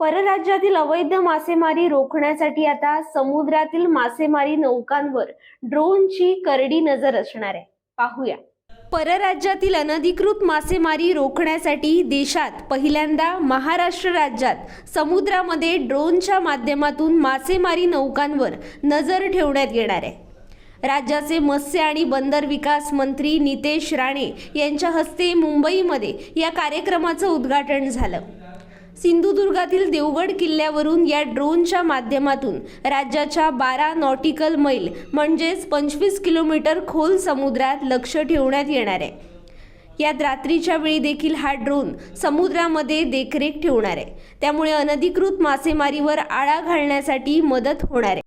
परराज्यातील अवैध मासेमारी रोखण्यासाठी आता समुद्रातील मासेमारी नौकांवर ड्रोनची करडी नजर असणार आहे. पाहूया. परराज्यातील अनधिकृत मासेमारी रोखण्यासाठी देशात पहिल्यांदा महाराष्ट्र राज्यात समुद्रामध्ये ड्रोनच्या माध्यमातून मासेमारी नौकांवर नजर ठेवण्यात येणार आहे. राज्याचे मत्स्य आणि बंदर विकास मंत्री नितेश राणे यांच्या हस्ते मुंबईमध्ये या कार्यक्रमाचं उद्घाटन झालं. सिंधुदुर्गातील देवगड किल्ल्यावरून या ड्रोनच्या माध्यमातून राज्याच्या बारा नॉटिकल मैल म्हणजेच पंचवीस किलोमीटर खोल समुद्रात लक्ष ठेवण्यात येणार आहे. यात रात्रीच्या वेळी देखील हा ड्रोन समुद्रामध्ये देखरेख ठेवणार आहे. त्यामुळे अनधिकृत मासेमारीवर आळा घालण्यासाठी मदत होणार आहे.